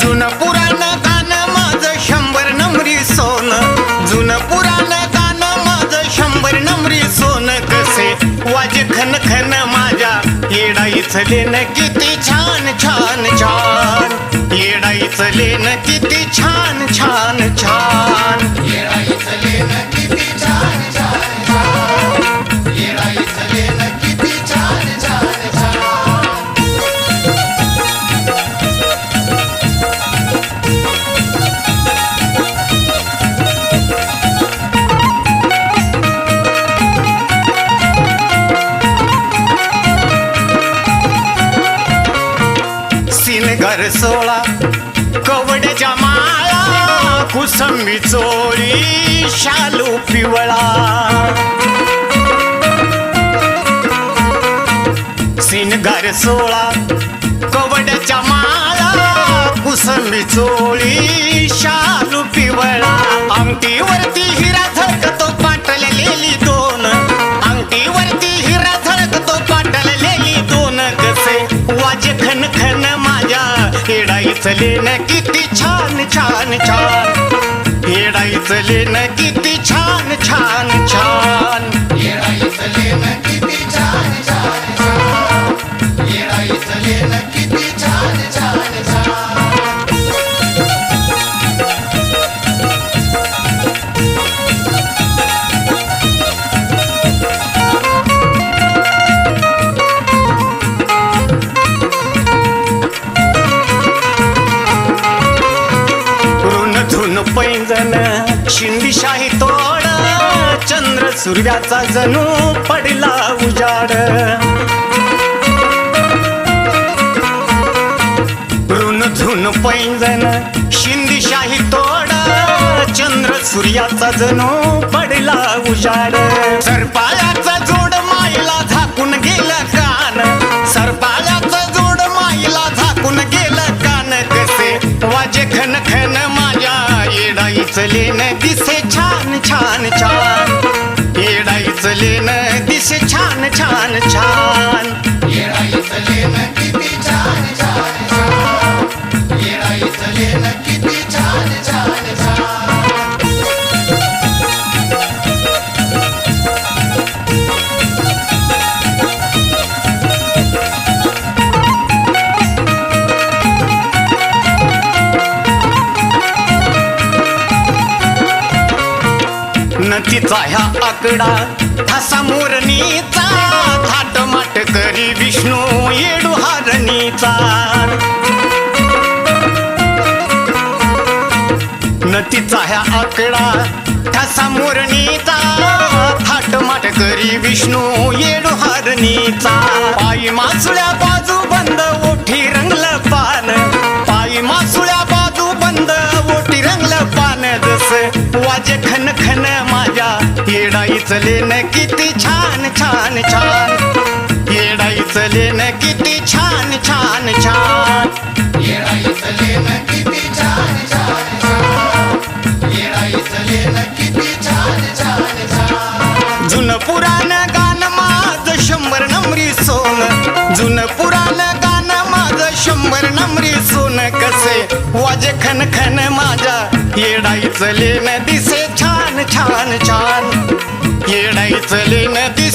जुनं पुराण गाणं माझं शंभर नंबरी सोन. जुनं पुराण गाणं माझं शंभर नंबरी सोन. कसे वाज खन खन माझ्या येडाईचं लेन किती छान छान छान. येडाईचं लेन किती छान. घर सोळा कवड्याच्या माळा कुसंबी चोळी शालू पिवळा. सिनगार सोळा कवड्याच्या माळा कुसंबी चोळी शालू पिवळा. अंगठीवरती हिरा झळकतो हेडाईचं किती छान छान छान. हेडाईचं किती छान छान छान. सूर्याचा जणू पडला उजाड. ऋण धुन पैंजन शिंदीशाही तोड. चंद्र सूर्याचा जणू पडला उजाड. सरपायाचा जोड माईला झाकून गेलं कान. सरपायाचा जोड माईला झाकून गेलं कान. कसे वाजे खन खन माझ्या येडाई चले न दिसे छान छान छान छान नतीचा ह्या आकडा ठसा मोरणीचा थाट माट करी विष्णू येडू हारणीचा. नतीचा ह्या आकडा ठसा मोरणीचा थाट माट करी विष्णू येडू हारणीचा. पायी मासुळ्या पान वाजे खन खन माझ्या येडाईचं लेन किती छान छान छान. येडाईचं लेन किती छान छान छान. जुनं पुराण गाण माझं शंभर नंबरी सोन. जुनं पुराण गाणं माझं शंभर नंबरी सोन. कसे? वाजे खन खन माझ्या येडाईचं लेन दिसे छान छान छान. येडाईचं लेन दिसे